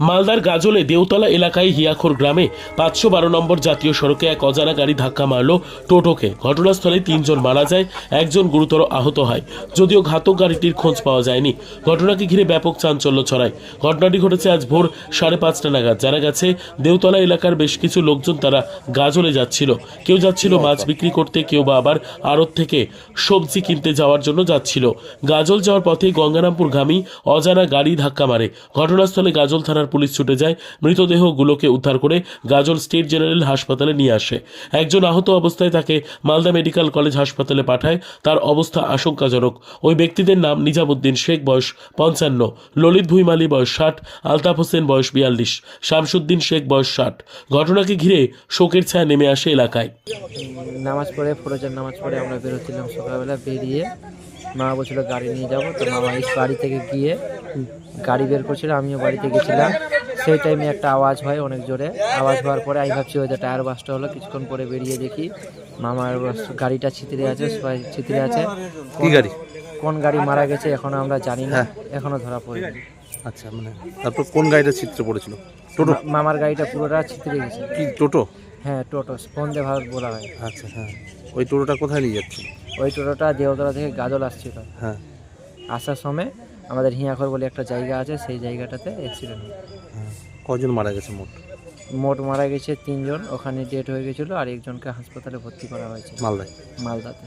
মালদার গাজলে দেওতলা এলাকায় হিয়াখোর গ্রামে পাঁচশো বারো নম্বর জাতীয় সড়কে এক অজানা গাড়ি ধাক্কা মারল টোটোকে। ঘটনাস্থলে তিনজন মারা যায়, একজন গুরুতর আহত হয়, যদিও ঘাতক গাড়িটির খোঁজ পাওয়া যায়নি। ঘটনাকে ঘিরে ব্যাপক চাঞ্চল্য ছড়ায়। ঘটনাটি ঘটেছে আজ ভোর সাড়ে পাঁচটা নাগাদ। জানা গেছে দেওতলা এলাকার বেশ কিছু লোকজন তারা গাজলে যাচ্ছিল। কেউ যাচ্ছিল মাছ বিক্রি করতে, কেউ বা আবার আড়ত থেকে সবজি কিনতে যাওয়ার জন্য যাচ্ছিল। গাজল যাওয়ার পথে গঙ্গারামপুরগামী অজানা গাড়ি ধাক্কা মারে। ঘটনাস্থলে গাজল থানার পুলিশ ছুটে যায়, মৃতদেহগুলোকে উদ্ধার করে গাজল স্টেট জেনারেল হাসপাতালে নিয়ে আসে। একজন আহত অবস্থায় তাকে মালদা মেডিকেল কলেজ হাসপাতালে পাঠায়। তার অবস্থা আশঙ্কাজনক। ওই ব্যক্তিদের নাম নিজামুদ্দিন শেখ, বয়স পঞ্চান্ন, ললিত ভুইমালি, বয়স ষাট, আলতাফ হোসেন, বয়স বিয়াল্লিশ, শামসুদ্দিন শেখ, বয়স ষাট। ঘটনাকে ঘিরে শোকের ছায়া নেমে আসে এলাকায়। নামাজ পড়ে, ফরজের নামাজ পড়ে আমরা বেরোচ্ছিলাম সকালবেলা, বেরিয়ে মা বলছিল, গাড়ি নিয়ে যাব। তো মামা বাড়ি থেকে গিয়ে গাড়ি বের করছিল আমিও বাড়িতে গেছিলাম। সেই টাইমে একটা আওয়াজ হয় অনেক জোরে। আওয়াজ হওয়ার পরে আমি ভাবছি হয়তো টায়ার বাসটা হলো কিছুক্ষণ পরে বেরিয়ে দেখি মামার গাড়িটা ছিতরে আছে সবাই ছিতরে আছে। কি গাড়ি? কোন গাড়ি মারা গেছে এখনও আমরা জানি না এখনও ধরা পড়েনি। আচ্ছা মানে তারপর কোন গাড়িটা চিত্র পড়েছিল? টোটো? মামার গাড়িটা পুরোটা ছিতরে গেছে। কি টোটো? হ্যাঁ টোটো বন্দে ভারত বলা হয়। আচ্ছা হ্যাঁ। ওই টোটোটা কোথায় নিয়ে যাচ্ছে ওই টোটোটা দেওতলা থেকে গাজল আসছিল। হ্যাঁ। আসার সময় আমাদের হিয়াখর বলে একটা জায়গা আছে সেই জায়গাটাতে অ্যাক্সিডেন্ট কজন মারা গেছে মোট? মোট মারা গেছে তিনজন ওখানে ডেট হয়ে গেছিল আর একজনকে হাসপাতালে ভর্তি করা হয়েছে। মালদায়? মালদাতে।